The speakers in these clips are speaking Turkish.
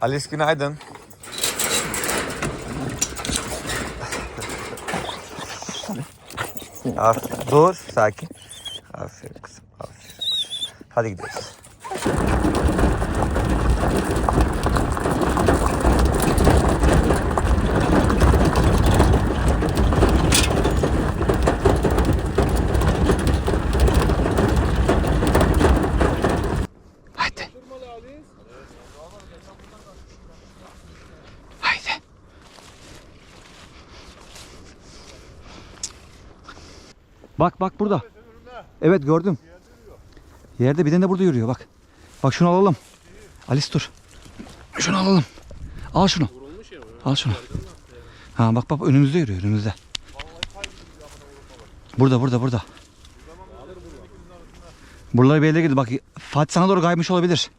Alice günaydın. Aferin. Dur sakin. Aferin kızım. Aferin. Hadi gidiyoruz. Bak bak burada. Evet gördüm. Yerde bir tane de burada yürüyor bak. Bak şunu alalım. Alice dur. Şunu alalım. Al şunu. Al şunu. Ha bak bak önümüzde yürüyor önümüzde. Burada burada burada. Buraları yere girdi. Bak Fatih sana doğru kaymış olabilir.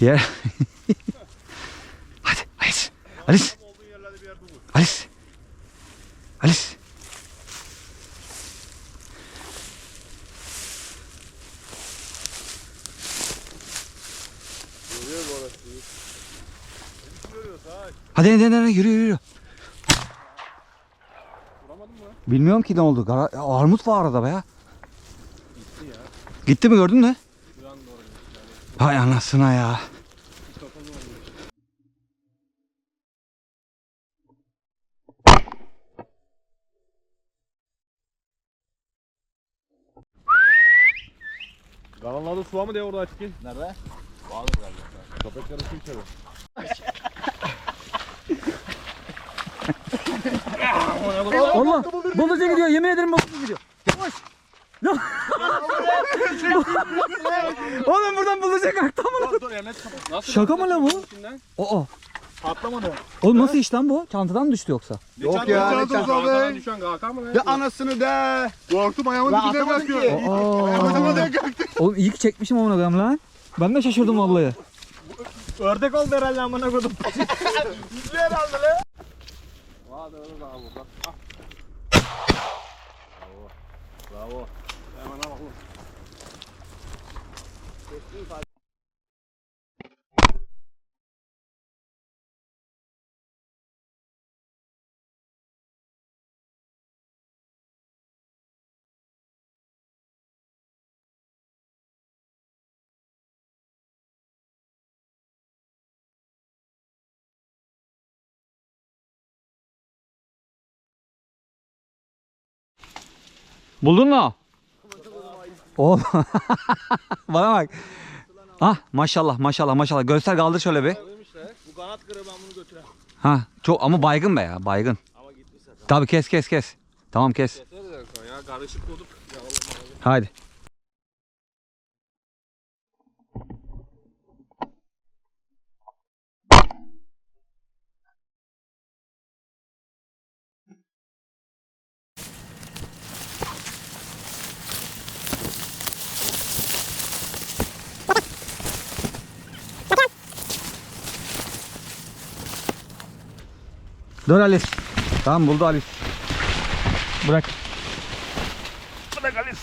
Yer. Hadi. Alice. Alice. Alice. Hadi hadi hadi, yürü yürü yürü. Bilmiyorum ki ne oldu. Ya, Armut var arada be ya. Gitti ya. Gitti mi gördün mü? Hay anasına ya. Kanallarda su var mı diye orada açık Nerede? Köpekler su içeri. Allah! Buluca gidiyor. Yemin ederim buluca gidiyor. Yavaş! Ya- Oğlum buradan buluca kalktı ama. Şaka mı lan bu? Oo. Patlamadı. Oğlum nasıl iş lan bu? Çantadan mı düştü yoksa? Yok ya, düşen mı lan? De anasını de. Korktum ayağımın dibine. Ayağımın Aa. kalktı. Oğlum iyi ki çekmişim amına koyayım lan. Ben de şaşırdım vallahi. Ördek oldu herhalde amına koydum. Yüzlü herhalde lan. Hadi öyle daha burada. Ah. Bravo. Bravo. Hemen al bakalım. Buldun mu? O. Bana bak. Ah maşallah maşallah maşallah. Göster kaldır şöyle bir. Bu kanat kırığı ben bunu götüremem. Ha çok ama baygın be ya baygın. Ama gitti zaten. Tabii kes kes kes. Tamam kes. Yeter de ya karışık olduk. Ya Haydi. Dön Alice. Tamam buldu Alice. Bırak. Bırak Alice.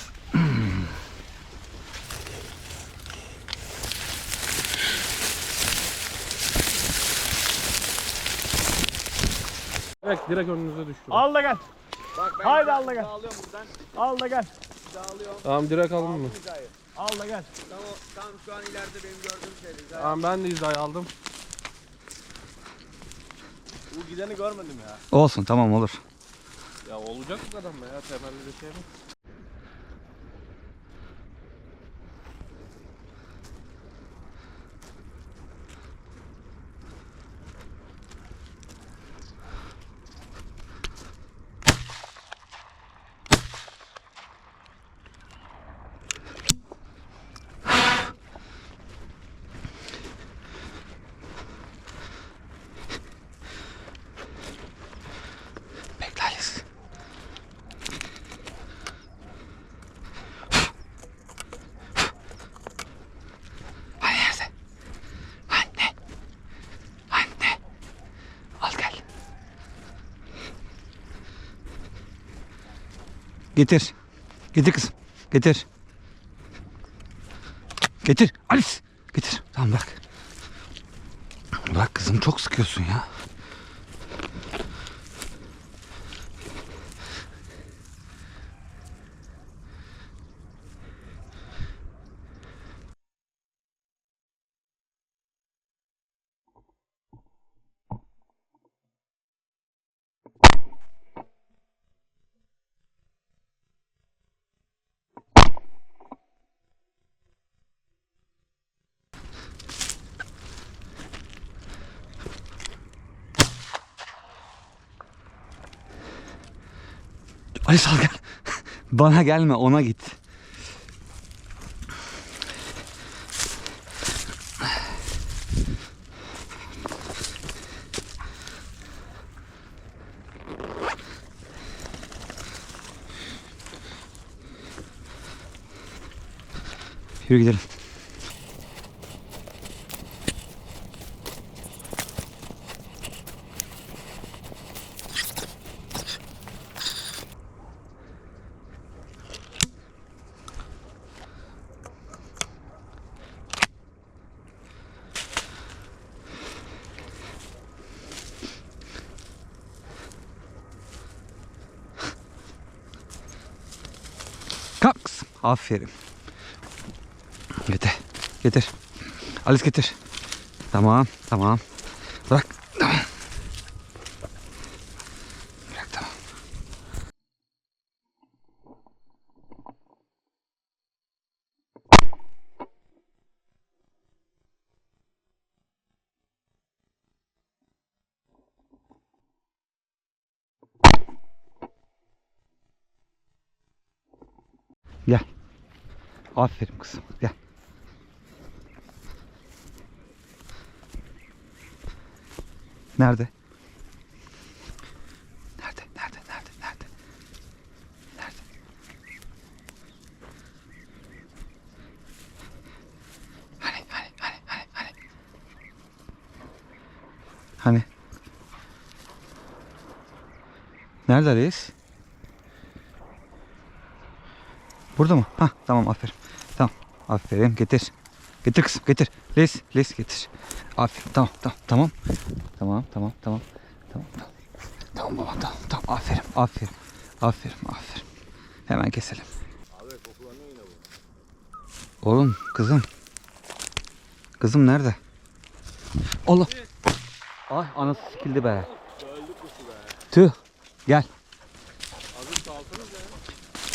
Direkt, direkt önünüze düştü. Al da gel. Bak Haydi al da gel. Dağılıyorum buradan. Al da gel. Dağılıyorum. Tamam direkt aldın mı? Al da gel. Tamam, tam şu an ileride benim gördüğüm şey. Tamam ben de hizayı aldım. Bu gideni görmedim ya. Olsun tamam olur. Ya olacak bu kadar mı ya? Temelli bir Getir. Getir kızım. Getir. Getir. Alice. Getir. Tamam bırak. Bırak kızım çok sıkıyorsun ya. Alice al gel. Bana gelme ona git. Yürü gidelim. Kalk kızım. Aferin. Getir. Getir. Alice getir. Tamam. Tamam. Gel. Aferin kızım. Gel. Nerede? Nerede? Nerede? Nerede? Nerede? Nerede? Hani? Hani? Hani? Hani? Hani? Hani? Nerede reis? Burada mı? Ha tamam aferin. Tamam. Aferin getir. Getir kızım getir. Les les getir. Aferin tamam tamam tamam. Tamam tamam tamam. Tamam tamam. Tamam baba tamam tamam aferin aferin. Aferin aferin. Hemen keselim. Oğlum kızım. Kızım nerede? Allah. Ay anası sikildi be. Tüh. Gel.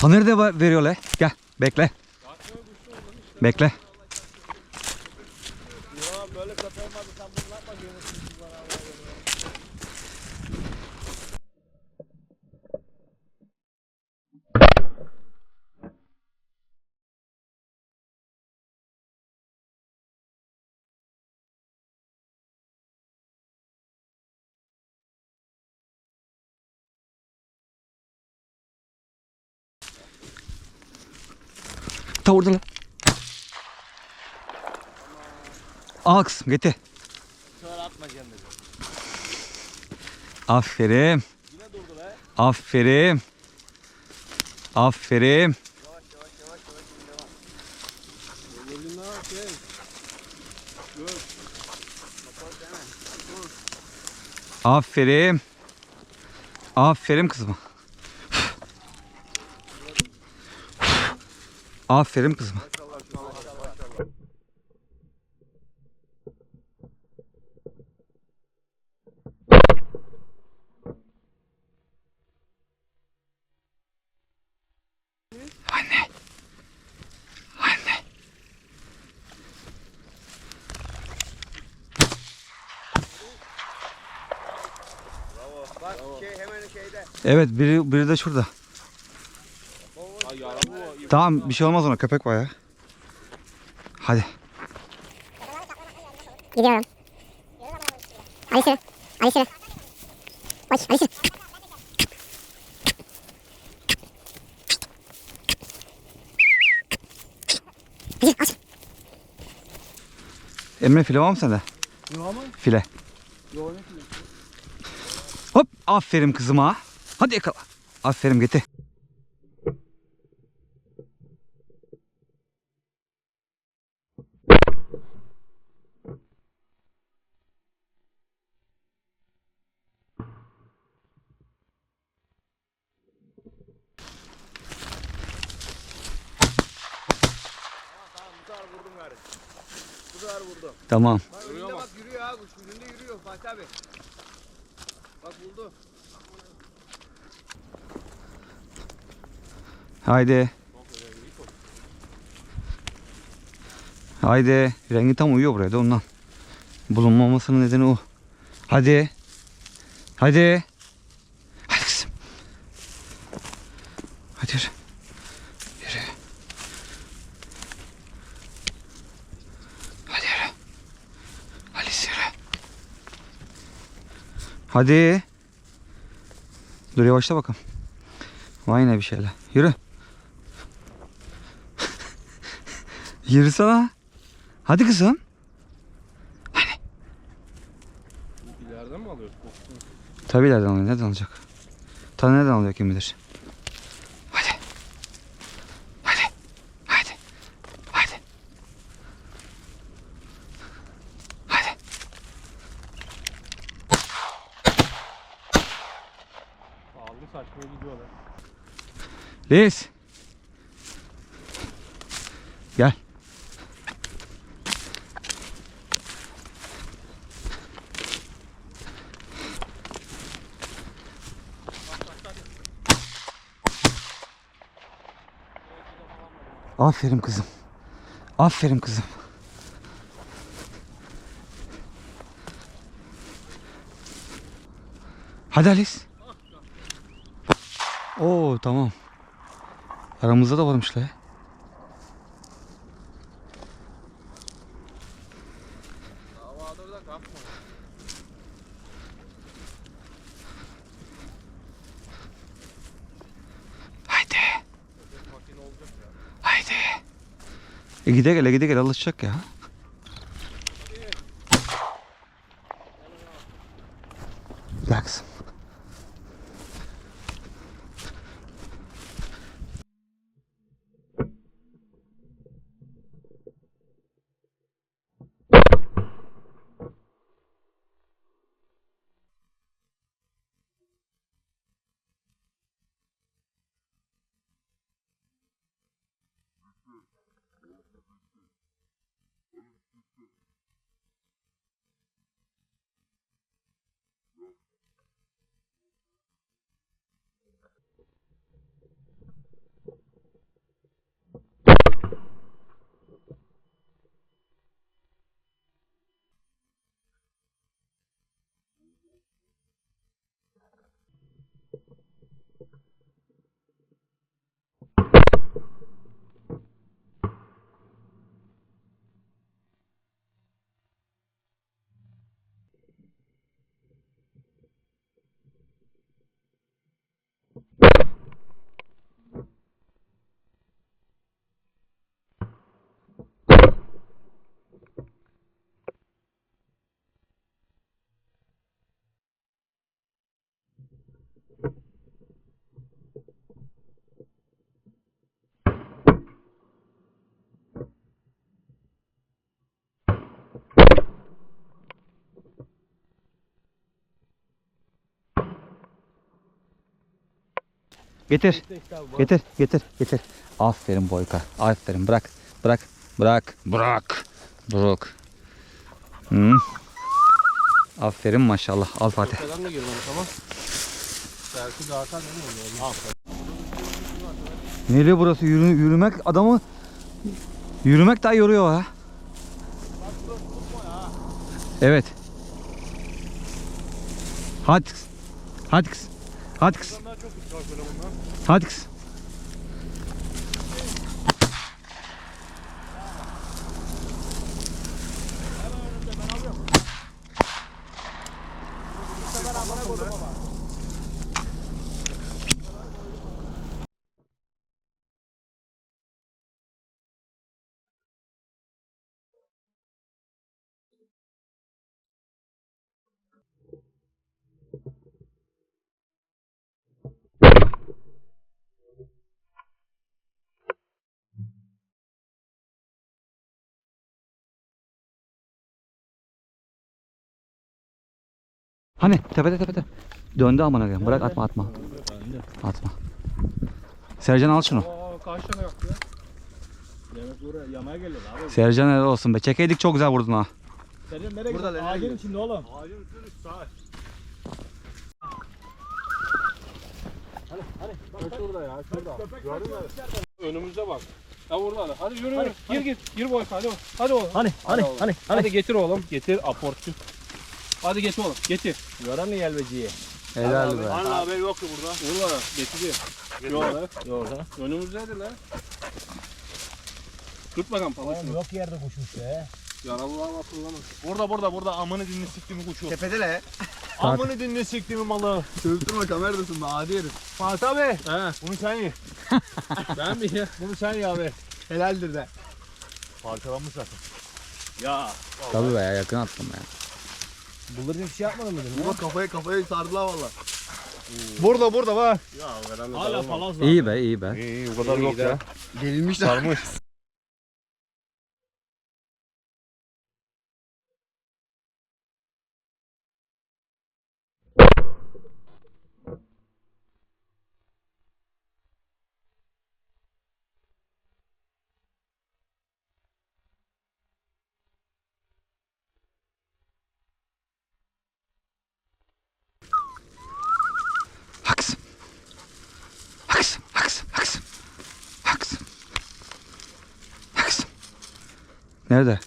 Da va- veriyor le. Gel bekle. Bekle. Ta orada lan. Al kızım getir. Aferin. Aferin. Aferin. Aferin. Aferin kızıma. Aferin kızıma. Anne. Anne. Evet biri, biri de şurada. Tamam bir şey olmaz ona köpek var ya. Hadi. Gidiyorum. Ali sürü. Ali sürü. Oy Ali sürü. Hadi aç. Emre file var mı sende? File. Hop aferin kızıma. Hadi yakala. Aferin getir. Vurdu. Tamam. Bak önünde bak yürüyor ha kuş. Önünde yürüyor Fatih abi. Bak buldu. Haydi. Haydi. Rengi tam uyuyor buraya da ondan. Bulunmamasının nedeni o. Hadi. Hadi kızım. Hadi yürü. Yürü. Hadi yürü. Halis yürü. Hadi. Dur yavaşla bakalım. Vay ne bir şeyler. Yürü. Yürüsene. Hadi kızım. İleriden mi alıyoruz? Tabii ileriden alıyor. Nereden alacak? Ta nereden alıyor kim bilir. Hadi. Hadi. Hadi. Hadi. Hadi. Aldı saçmaya gidiyorlar. Liz. Gel. Aferin kızım. Aferin kızım. Hadi Alice. Oo tamam. Aramızda da varmış la. Haydi. Haydi. E gide gele gide gele alışacak ya. Gel kızım. Getir. Getir, getir, getir. Aferin Boyka. Aferin. Bırak. Bırak. Bırak. Bırak. Bırak. Hmm. Aferin maşallah. Al Fatih. Nereye burası? Yürü, yürümek adamı yürümek daha yoruyor ha. Evet. Hadi kız. Hadi kız. Hadi kız. Hadi kız. Hani tepede tepede. Döndü amına koyayım. Bırak atma atma. Atma. Sercan al şunu. Aa kaç tane yaptı ya? Yemek buraya yamaya geliyor abi. Sercan helal olsun be. Çekeydik çok güzel vurdun ha. Sercan nereye Burada gidiyorsun? Ağacın içinde oğlum. Ağacın üstüne düş sağ. Köpek şurada ya şurada. Gördün mü? Önümüzde bak. Ya burada. Hadi yürü yürü. Gir git. Gir boy hadi. Hadi oğlum. Hani hani hani Hadi, hani. getir oğlum. Getir aportçu. Hadi getir oğlum. Getir. Gören mi yelveciyi? Helal be. Anne haber yoktu burada. Burada. Getiriyor. Yok lan. Yorda. Önümüzdeydi lan. Tut bakalım palaşını. yok yerde kuşmuş be. Yaralılar fırlama. Burada burada burada amını dinle siktiğimi kuşu. Tepede le. Amını dinle siktiğimi malı. Sövdürme kameradasın be adi herif. Fatih abi. He. Bunu sen ye. Ben mi ya? Bunu sen ye abi. Helaldir de. Parçalanmış zaten. Ya. Tabii be ya yakın attım ya. Bunların bir şey yapmadın mı dedim? Bak kafaya kafaya sardılar valla. Burada burada bak. Ya herhalde Hala palaz var. İyi be iyi be. İyi iyi o kadar yok ya. Gerilmişler. Sarmış. Nerede?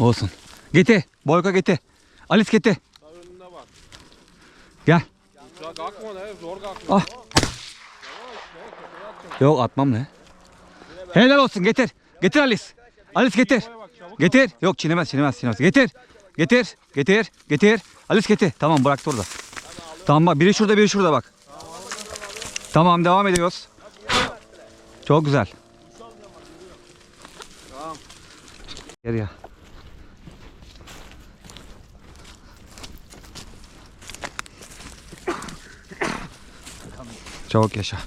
Olsun. Getir. Boyka getir. Alice bak. Gel. Ah. Yok atmam ne? Helal olsun getir. Getir Alice. Alice getir. Getir. Yok çiğnemez çiğnemez çiğnemez. Getir. Getir. Getir. Getir. Alice getir. Tamam bıraktı orada. Tamam bak biri şurada biri şurada bak. Tamam devam ediyoruz. Çok güzel. Gel ya. Çok yaşa.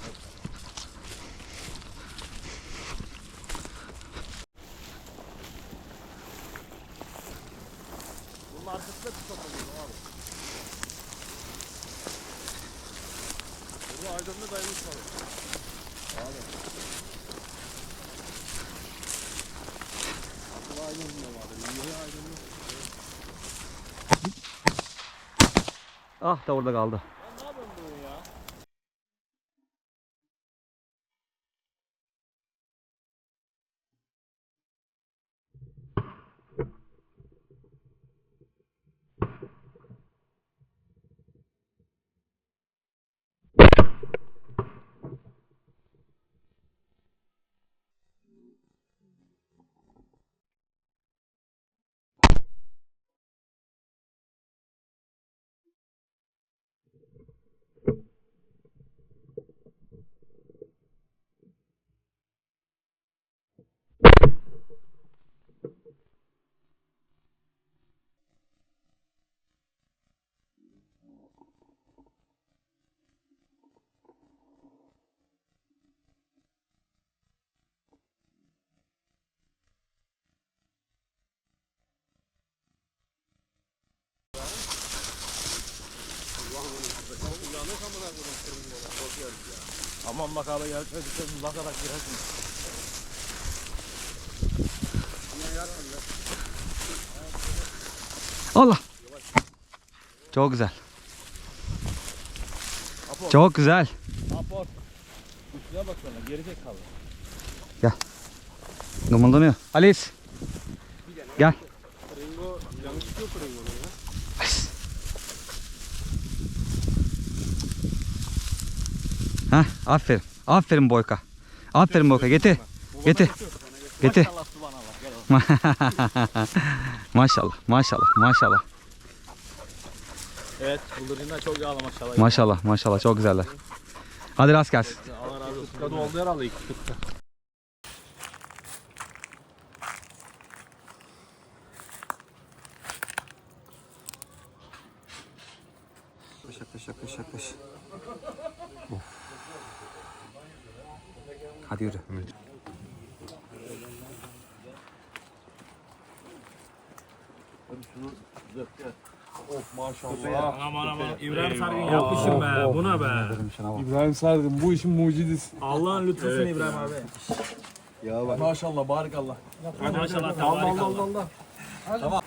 orada kaldı. Da orada kaldı. Aman bak abi gel. Hadi bakarak girersin. Allah. Çok güzel. Çok güzel. Apor. Üstüne bak sonra geri zekalı. Gımıldanıyor. Alice. Gel. Hah, aferin. Aferin Boyka. Aferin Boyka. Getir. Getir. Getir. Maşallah. Maşallah. Maşallah. Evet bıldırcınlar çok yağlı maşallah. Maşallah. Maşallah. Çok güzeller. Hadi rast gelsin. Allah razı olsun. Kadın oldu herhalde iki tıkta. Yaklaş yaklaş yaklaş. Of. Hadi yürü. Of maşallah. Aman aman İbrahim Sargın yapmışım be. Buna be. İbrahim Sargın bu işin mucidisi. Allah'ın lütfusun İbrahim abi. Ya bak. Maşallah barikallah. Maşallah Allah Allah. Allah Allah.